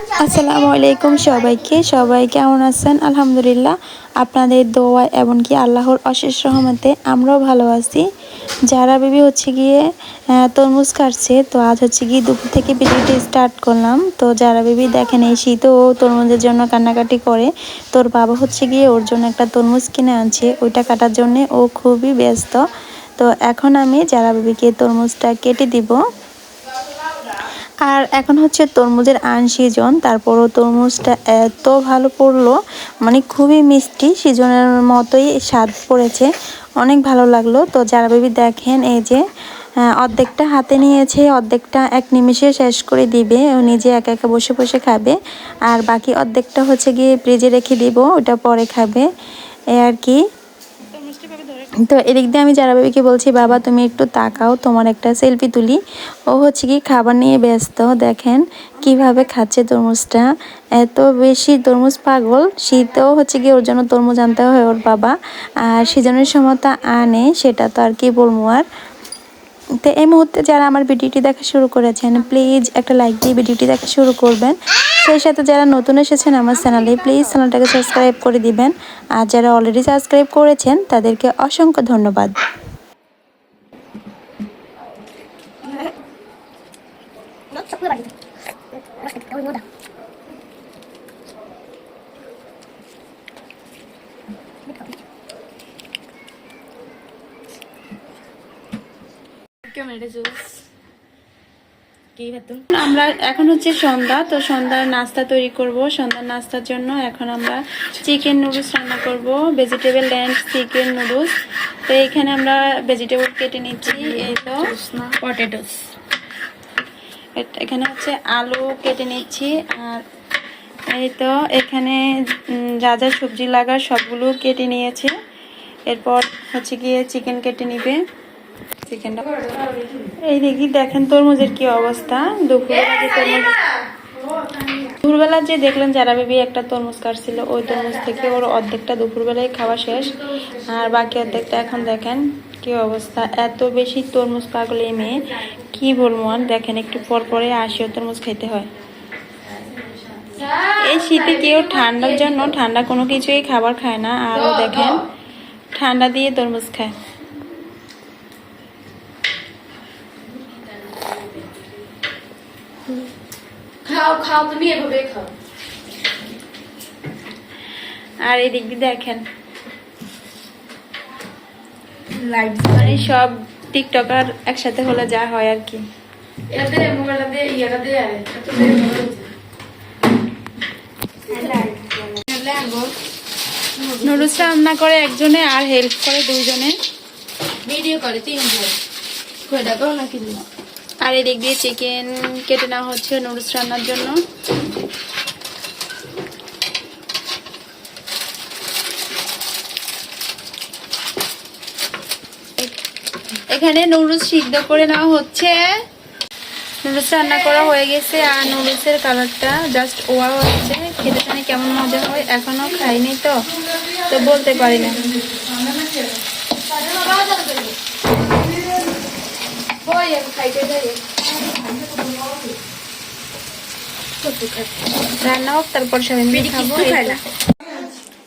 আসসালামু আলাইকুম সবাইকে। সবাই কেমন আছেন? আলহামদুলিল্লাহ। আপনাদের দোয়া এমনকি আল্লাহর অশেষ রহমতে আমরাও ভালো আছি। যারা বেবি হচ্ছে গিয়ে তরমুজ কাটছে, তো আজ হচ্ছে গিয়ে দুপুর থেকে ভিডিওটি স্টার্ট করলাম। তো যারা বেবি দেখেন এই শীতও তরমুজের জন্য কান্নাকাটি করে, তোর বাবা হচ্ছে গিয়ে ওর জন্য একটা তরমুজ কিনে আনছে। ওইটা কাটার জন্যে ও খুবই ব্যস্ত। তো এখন আমি যারা বেবিকে তরমুজটা কেটে দিব আর এখন হচ্ছে তরমুজের আন সিজন, তারপরও তরমুজটা এত ভালো পড়ল মানে খুবই মিষ্টি, সিজনের মতোই স্বাদ পড়েছে, অনেক ভালো লাগল। তো যারা বেবি দেখেন, এই যে অর্ধেকটা হাতে নিয়েছে, অর্ধেকটা এক নিমিষে শেষ করে দিবে, ও নিজে একা একা বসে বসে খাবে। আর বাকি অর্ধেকটা হচ্ছে গিয়ে ফ্রিজে রেখে দিব, ওটা পরে খাবে। এ আর কি। তো এদিক দিয়ে আমি যারা বেবিকে বলছি, বাবা, তুমি একটু তাকাও, তোমার একটা সেলফি তুলি। ও হচ্ছে কি খাবার নিয়ে ব্যস্ত। দেখেন কীভাবে খাচ্ছে তরমুজটা। এত বেশি তরমুজ পাগল শীতেও হচ্ছে কি ওর জন্য তরমুজ আনতে হয় ওর বাবা। আর সিজনের সময় তা আনে, সেটা তো আর কি বলব আর। তো এই মুহূর্তে যারা আমার ভিডিওটি দেখা শুরু করেছেন প্লিজ একটা লাইক দিয়ে ভিডিওটি দেখা শুরু করবেন। সেই সাথে যারা নতুন এসেছেন আমার চ্যানেলে প্লিজ চ্যানেলটাকে সাবস্ক্রাইব করে দিবেন আর যারা অলরেডি সাবস্ক্রাইব করেছেন, তাদেরকে অসংখ্য ধন্যবাদ. আমরা এখন হচ্ছে সন্ধ্যা, তো সন্ধ্যার নাস্তা তৈরি করব। সন্ধ্যার নাস্তার জন্য এখন আমরা চিকেন নুডলস রান্না করব ভেজিটেবল ল্যান্ড চিকেন নুডলস তো এখানে আমরা ভেজিটেবল কেটে নিচ্ছি, এই তো পটেটোস এখানে হচ্ছে আলু কেটে নিচ্ছি, আর এই তো এখানে যা যা সবজি লাগার সবগুলো কেটে নিয়েছে। এরপর হচ্ছে গিয়ে চিকেন কেটে নিবে। চিকেনটা। এই দেখি দেখেন তরমুজের কি অবস্থা। দুপুরবেলা যে তরমুজ। দুপুরবেলা যে দেখলেন যারা বেবি একটা তরমুজ কাটছিল ওই তরমুজ থেকে ওর অর্ধেকটা দুপুরবেলায় খাওয়া শেষ। আর বাকি অর্ধেকটা এখন দেখেন কি অবস্থা। এত বেশি তরমুজ পাগল এই মেয়ে। কি বলব আর দেখেন একটু পর পরে আসিও তরমুজ খাইতে হয়। এই শীতে কেউ ঠান্ডার জন্য ঠান্ডা কোনো কিছুই খাবার খায় না। আরও দেখেন ঠান্ডা দিয়ে তরমুজ খায়। খাও খাও তুমি এভাবে খাও। আর এই দিক দিয়ে দেখেন। লাইট মানে সব টিকটকার একসাথে হলে যা হয় আর কি। এটাতে মোবাইলটা দিয়ে ইয়াটা দিয়ে আরে এত দেরি নুডলস রান্না করে একজনে আর হেল্প করে দুইজনে। ভিডিও করে তিনজন। আর এদিক দিয়ে চিকেন কেটে নেওয়া হচ্ছে নুডলস রান্নার জন্য। এখানে নুডলস সিদ্ধ করে নেওয়া হচ্ছে। নুডলস রান্না করা হয়ে গেছে আর নুডলসের কালারটা জাস্ট ওয়াও হচ্ছে। খেতে কেমন মজা হয়, এখনও খাইনি তো তো বলতে পারি না ওই আমি খাইতে যাই রান্না হোক তারপর সবাই মিলে খাব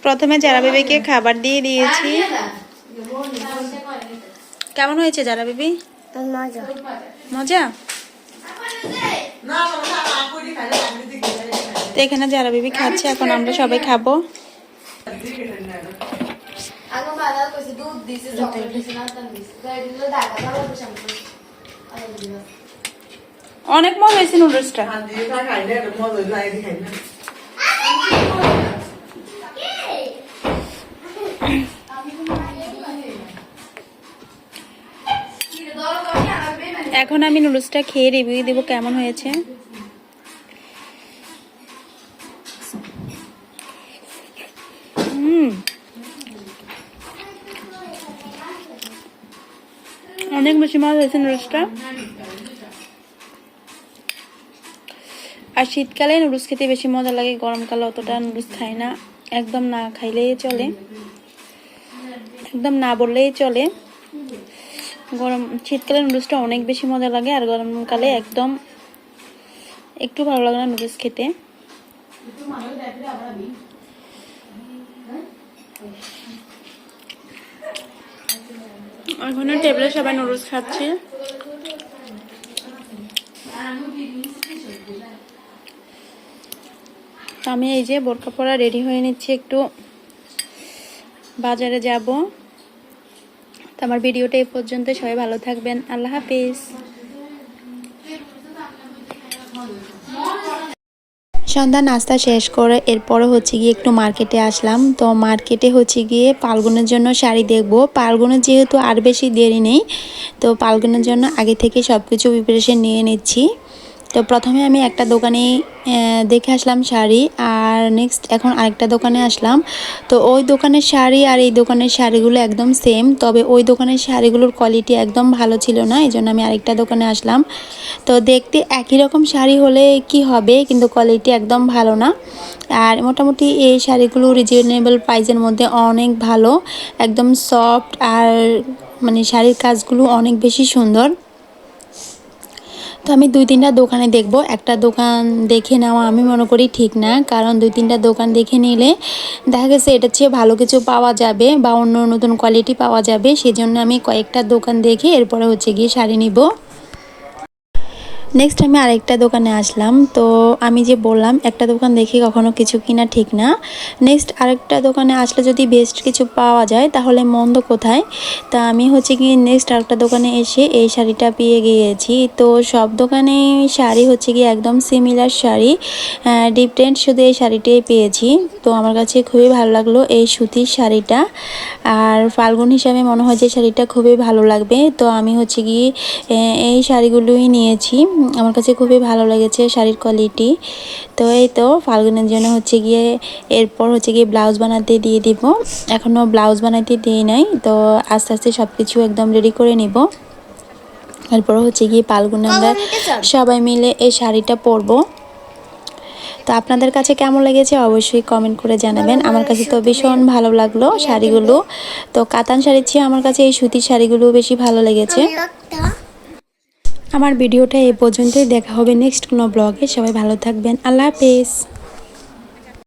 প্রথমে যারা বেবিকে খাবার দিয়ে দিয়েছি। কেমন হয়েছে যারা বেবি মজা। মজা? তো এখানে যারা বেবি খাচ্ছে এখন আমরা সবাই খাব। দুধ দিছে অনেক মজা হয়েছে নুডলসটা। এখন আমি নুডলসটা খেয়ে রিভিউ দেবো কেমন হয়েছে। হুম। অনেক বেশি মজা হয়েছে নুডলসটা। আর শীতকালে নুডলস খেতে বেশি মজা লাগে, গরমকালে অতটা নুডলস খাই না। একদম না খাইলেই চলে। একদম না বললেই চলে। গরম, শীতকালে নুডলসটা অনেক বেশি মজা লাগে আর গরমকালে একদম একটু ভালো লাগে না নুডলস খেতে। এখনও টেবিলে সবাই নুডলস খাচ্ছে। আমি এই যে বোরকা পরা রেডি হয়ে নিচ্ছি একটু। বাজারে যাব। তো আমার ভিডিওটা এই পর্যন্ত সবাই ভালো থাকবেন। আল্লাহ হাফিজ। সন্ধ্যা নাস্তা শেষ করে এরপরে হচ্ছে গিয়ে একটু মার্কেটে আসলাম। তো মার্কেটে হচ্ছে গিয়ে পালগুনের জন্য শাড়ি দেখব। পালগুনের যেহেতু আর বেশি দেরি নেই, তো পালগুনের জন্য আগে থেকে সব কিছু প্রিপারেশন নিয়ে নিচ্ছি। তো প্রথমে আমি একটা দোকানে দেখে আসলাম শাড়ি আর নেক্সট এখন আরেকটা দোকানে আসলাম। তো ওই দোকানের শাড়ি আর এই দোকানের শাড়িগুলো একদম সেম তবে ওই দোকানের শাড়িগুলোর কোয়ালিটি একদম ভালো ছিল না, এই জন্য আমি আরেকটা দোকানে আসলাম। তো দেখতে একই রকম শাড়ি হলে কি হবে, কিন্তু কোয়ালিটি একদম ভালো না। আর মোটামুটি এই শাড়িগুলো রিজনেবল প্রাইসের মধ্যে অনেক ভালো, একদম সফট আর মানে শাড়ির কাজগুলো অনেক বেশি সুন্দর। তো আমি দুই তিনটা দোকানে দেখব। একটা দোকান দেখে নেওয়া আমি মনে করি ঠিক না, কারণ দুই তিনটা দোকান দেখে নিলে দেখা গেছে এটার চেয়ে ভালো কিছু পাওয়া যাবে বা অন্য নতুন কোয়ালিটি পাওয়া যাবে। সেজন্য আমি কয়েকটা দোকান দেখে এরপরে হচ্ছে গিয়ে শাড়ি নিব। নেক্সট আমি আরেকটা দোকানে আসলাম। তো আমি যে বললাম, একটা দোকান দেখে কখনো কিছু কিনা ঠিক না। নেক্সট আরেকটা দোকানে আসলে যদি বেস্ট কিছু পাওয়া যায়, তাহলে মন্দ কোথায়? তা আমি হচ্ছে কি নেক্সট আরেকটা দোকানে এসে এই শাড়িটা পেয়ে গিয়েছি। তো সব দোকানে শাড়ি হচ্ছে কি একদম সিমিলার শাড়ি। ডিফারেন্ট শুধু এই শাড়িটাই পেয়েছি। তো আমার কাছে খুবই ভালো লাগল এই সুতির শাড়িটা। আর ফাল্গুন হিসাবে মনে হয় যে শাড়িটা খুবই ভালো লাগবে। তো আমি হচ্ছে কি এই শাড়িগুলোই নিয়েছি। আমার কাছে খুবই ভালো লেগেছে শাড়ির কোয়ালিটি তো এই তো ফাল্গুনের জন্য হচ্ছে গিয়ে এরপর হচ্ছে গিয়ে ব্লাউজ বানাতে দিয়ে দিব। এখনও ব্লাউজ বানাতে দিই নাই তো আস্তে আস্তে সব কিছু একদম রেডি করে নিব। এরপর হচ্ছে গিয়ে পালগুনে আমরা সবাই মিলে এই শাড়িটা পরবো। তো আপনাদের কাছে কেমন লেগেছে অবশ্যই কমেন্ট করে জানাবেন। আমার কাছে তো ভীষণ ভালো লাগল শাড়িগুলো। তো কাতান শাড়ির চেয়ে আমার কাছে এই সুতির শাড়িগুলো বেশি ভালো লেগেছে। আমার ভিডিওটা এ পর্যন্তই। দেখা হবে নেক্সট কোনো ব্লগে সবাই ভালো থাকবেন। আল্লাহ হাফেজ।